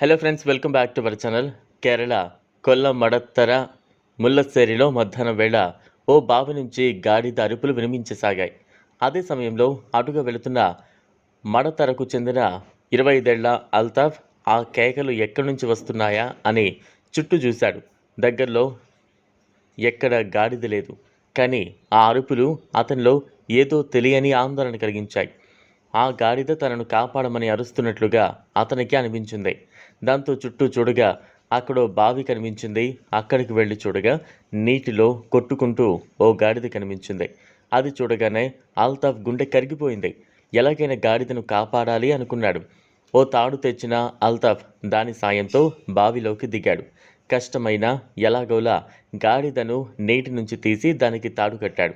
Hello friends welcome back to our channel Kerala Kollam Madathara ముల్లసేరిలో మధ్యాహ్నం వేళ ఓ బావి నుంచి గాడిద అరుపులు వినిపించసాగాయి. అదే సమయంలో అటుగా వెళుతున్న మడతరకు చెందిన ఇరవై ఐదేళ్ళ అల్తాఫ్ ఆ కేకలు ఎక్కడి నుంచి వస్తున్నాయా అని చుట్టూ చూశాడు. దగ్గరలో ఎక్కడ గాడిద లేదు. కానీ ఆ అరుపులు అతనిలో ఏదో తెలియని ఆందోళన కలిగించాయి. ఆ గాడిద తనను కాపాడమని అరుస్తున్నట్లుగా అతనికి అనిపించింది. దాంతో చుట్టూ చూడగా అక్కడో బావి కనిపించింది. అక్కడికి వెళ్ళి చూడగా నీటిలో కొట్టుకుంటూ ఓ గాడిద కనిపించింది. అది చూడగానే అల్తాఫ్ గుండె కరిగిపోయింది. ఎలాగైనా గాడిదను కాపాడాలి అనుకున్నాడు. ఓ తాడు తెచ్చిన అల్తాఫ్ దాని సాయంతో బావిలోకి దిగాడు. కష్టమైన ఎలాగోలా గాడిదను నీటి నుంచి తీసి దానికి తాడు కట్టాడు.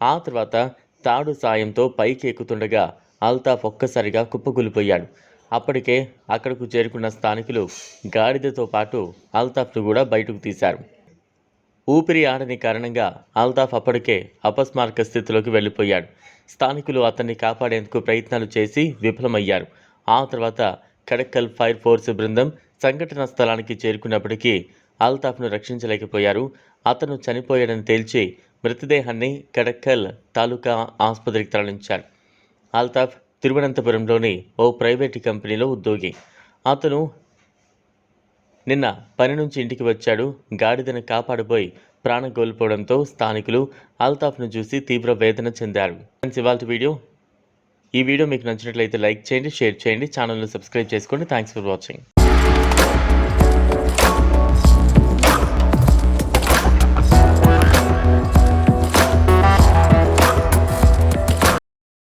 ఆ తర్వాత తాడు సాయంతో పైకి ఎక్కుతుండగా అల్తాఫ్ ఒక్కసారిగా కుప్పకూలిపోయాడు. అప్పటికే అక్కడకు చేరుకున్న స్థానికులు గాడిదతో పాటు అల్తాఫ్ను కూడా బయటకు తీశారు. ఊపిరి ఆడని కారణంగా అల్తాఫ్ అప్పటికే అపస్మారక స్థితిలోకి వెళ్ళిపోయాడు. స్థానికులు అతన్ని కాపాడేందుకు ప్రయత్నాలు చేసి విఫలమయ్యారు. ఆ తర్వాత కడక్కల్ ఫైర్ ఫోర్స్ బృందం సంఘటన స్థలానికి చేరుకున్నప్పటికీ అల్తాఫ్ను రక్షించలేకపోయారు. అతను చనిపోయాడని తేల్చి మృతదేహాన్ని కడక్కల్ తాలూకా ఆసుపత్రికి తరలించారు. అల్తాఫ్ తిరువనంతపురంలోని ఓ ప్రైవేటు కంపెనీలో ఉద్యోగి. అతను నిన్న పని నుంచి ఇంటికి వచ్చాడు. గాడిదను కాపాడబోయి ప్రాణం కోల్పోవడంతో స్థానికులు అల్తాఫ్ను చూసి తీవ్ర వేదన చెందారు. ఫ్రెండ్స్ ఇవాళ వీడియో. ఈ వీడియో మీకు నచ్చినట్లయితే లైక్ చేయండి షేర్ చేయండి ఛానల్ను సబ్స్క్రైబ్ చేసుకోండి. Thanks for watching.